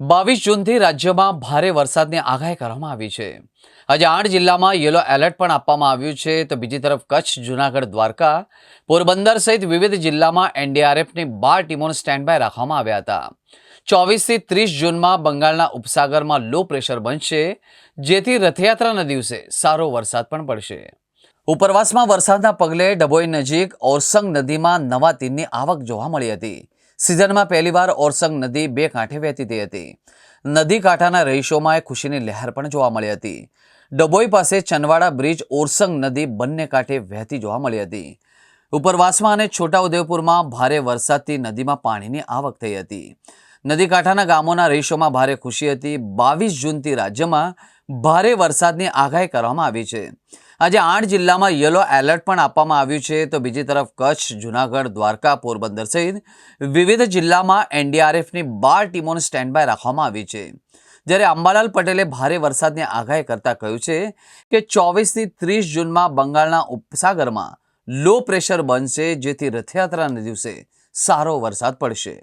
બાવીસ જૂનથી રાજ્યમાં ભારે વરસાદની આગાહી કરવામાં આવી છે. આજે આઠ જિલ્લામાં યલો એલર્ટ પણ આપવામાં આવ્યું છે. તો બીજી તરફ કચ્છ, જૂનાગઢ, દ્વારકા, પોરબંદર સહિત વિવિધ જિલ્લામાં એનડીઆરએફની બાર ટીમોને સ્ટેન્ડ બાય રાખવામાં આવ્યા હતા. ચોવીસથી ત્રીસ જૂનમાં બંગાળના ઉપસાગરમાં લો પ્રેશર બનશે, જેથી રથયાત્રાના દિવસે સારો વરસાદ પણ પડશે. ઉપરવાસમાં વરસાદના પગલે ડભોઈ નજીક ઓરસંગ નદીમાં નવા તીરની આવક જોવા મળી હતી. સિઝનમાં પહેલીવાર ઓરસંગ નદી બે કાંઠે વહેતી થઈ હતી. નદી કાંઠાના રહીશોમાં એ ખુશીની લહેર પણ જોવા મળી હતી. ડભોઈ પાસે ચનવાડા બ્રિજ ઓરસંગ નદી બંને કાંઠે વહેતી જોવા મળી હતી. ઉપરવાસમાં અને છોટાઉદેપુરમાં ભારે વરસાદથી નદીમાં પાણીની આવક થઈ હતી. નદી કાંઠાના ગામોના રહીશોમાં ભારે ખુશી હતી. બાવીસ જૂનથી રાજ્યમાં ભારે વરસાદની આગાહી કરવામાં આવી છે. આજે આઠ જિલ્લામાં યલો એલર્ટ પણ આપવામાં આવ્યું છે. તો બીજી તરફ કચ્છ, જૂનાગઢ, દ્વારકા, પોરબંદર સહિત વિવિધ જિલ્લામાં એનડીઆરએફની બાર ટીમોને સ્ટેન્ડ બાય રાખવામાં આવી છે. જ્યારે અંબાલાલ પટેલે ભારે વરસાદની આગાહી કરતા કહ્યું છે કે ચોવીસથી ત્રીસ જૂનમાં બંગાળના ઉપસાગરમાં લો પ્રેશર બનશે, જેથી રથયાત્રાના દિવસે સારો વરસાદ પડશે.